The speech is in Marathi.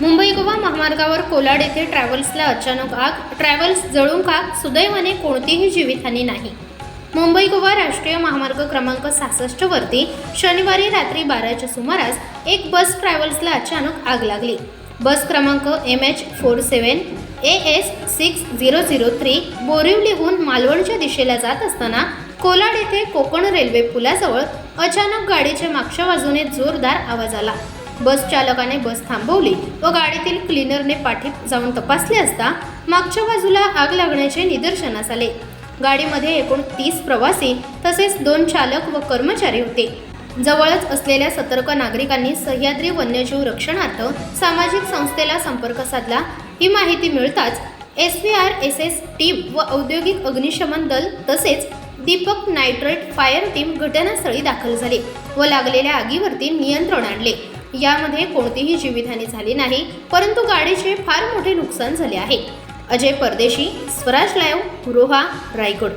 मुंबई गोवा महामार्गावर कोलाड येथे ट्रॅव्हल्सला अचानक आग. ट्रॅव्हल्स जळून खाक. सुदैवाने कोणतीही जीवितहानी नाही. मुंबई गोवा राष्ट्रीय महामार्ग क्रमांक सहासष्ट वरती शनिवारी रात्री बाराच्या सुमारास एक बस ट्रॅव्हल्सला अचानक आग लागली. बस क्रमांक M H four seven A S six zero zero three बोरिवलीहून मालवणच्या दिशेला जात असताना कोलाड येथे कोकण रेल्वे पुलाजवळ अचानक गाडीच्या मागच्या बाजूने जोरदार आवाज आला. बस चालकाने बस थांबवली व गाडीतील क्लीनरने पाठीत जाऊन तपासले असता मागच्या बाजूला आग लागण्याचे निदर्शनास आले. गाडीमध्ये एकूण तीस प्रवासी तसेच दोन चालक व कर्मचारी होते. जवळच असलेल्या सतर्क नागरिकांनी सह्याद्री वन्यजीव रक्षणार्थ सामाजिक संस्थेला संपर्क साधला. ही माहिती मिळताच S V R S S team व औद्योगिक अग्निशमन दल तसेच दीपक नायट्रेट फायर टीम घटनास्थळी दाखल झाली व लागलेल्या आगीवरती नियंत्रण आणले. यामध्ये कोणतीही जीवितहानी झाली नाही परंतु गाडीचे फार मोठे नुकसान झाले आहे. अजय परदेशी स्वराज लाईव्ह रोहा रायगड.